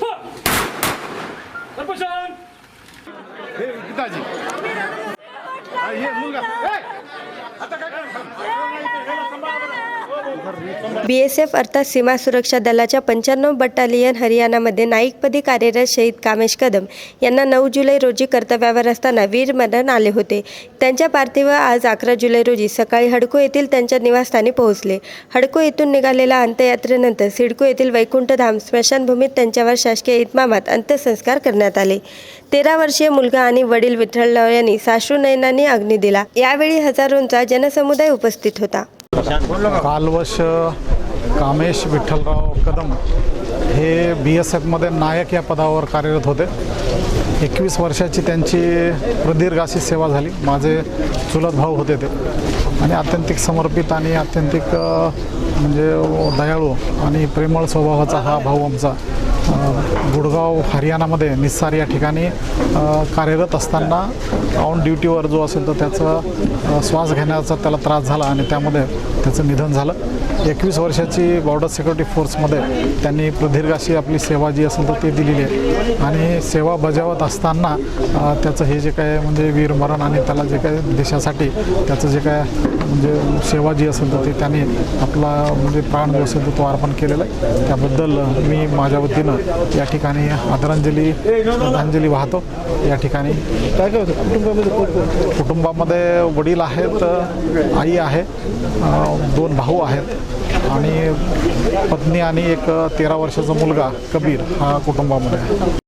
हो. हे. पिताजी. हा, हे मुलगा. बी एस एफ अर्थात सीमा सुरक्षा दलाच्या पंच्याण्णव बटालियन हरियाणामध्ये नाईकपदी कार्यरत शहीद कामेश कदम यांना नऊ जुलै रोजी कर्तव्यावर असताना वीरमरण आले होते. त्यांच्या पार्थिव आज अकरा जुलै रोजी सकाळी हडको येथील त्यांच्या निवासस्थानी पोहोचले. हडको येथून निघालेल्या अंत्ययात्रेनंतर सिडको येथील वैकुंठधाम स्मशानभूमीत त्यांच्यावर शासकीय इतमामात अंत्यसंस्कार करण्यात आले. तेरा वर्षीय मुलगा आणि वडील विठ्ठलराव यांनी साश्रू नयनांनी अग्नी दिला. यावेळी हजारोंचा जनसमुदाय उपस्थित होता. कालवश कामेश विठ्ठलराव कदम हे बी एस एफमध्ये नायक या पदावर कार्यरत होते. एकवीस वर्षाची त्यांची प्रदीर्घ अशी सेवा झाली. माझे चुलत भाऊ होते ते. आणि अत्यंतिक समर्पित आणि अत्यंतिक म्हणजे दयाळू आणि प्रेमळ स्वभावाचा हा भाऊ आमचा. गुडगाव हरियाणामध्ये निस्सार या ठिकाणी कार्यरत असताना ऑन ड्युटीवर जो असेल तर त्याचा श्वास घेण्याचा त्याला त्रास झाला आणि त्यामध्ये त्याचं निधन झालं. एकवीस वर्षाची बॉर्डर सिक्युरिटी फोर्समध्ये त्यांनी प्रदीर्घ अशी आपली सेवा जी असेल तर ती दिलेली आहे. आणि सेवा बजावत असताना त्याचं हे जे काय म्हणजे वीरमरण आणि त्याला जे काय देशासाठी त्याचं जे काय म्हणजे सेवा जी असेल तर ती त्यांनी आपला म्हणजे प्राण जो असेल तर तो अर्पण केलेला आहे. त्याबद्दल मी माझ्या वतीनं या ठिकाणी आदरांजली श्रद्धांजली वाहतो. या ठिकाणी काय काय कुटुंबामध्ये कुटुंबामध्ये वडील आहेत आई आहे दोन भाऊ आहेत. आणि पत्नी आणि एक तेरा वर्षाचा मुलगा कबीर हा कुटुंबामध्ये आहे.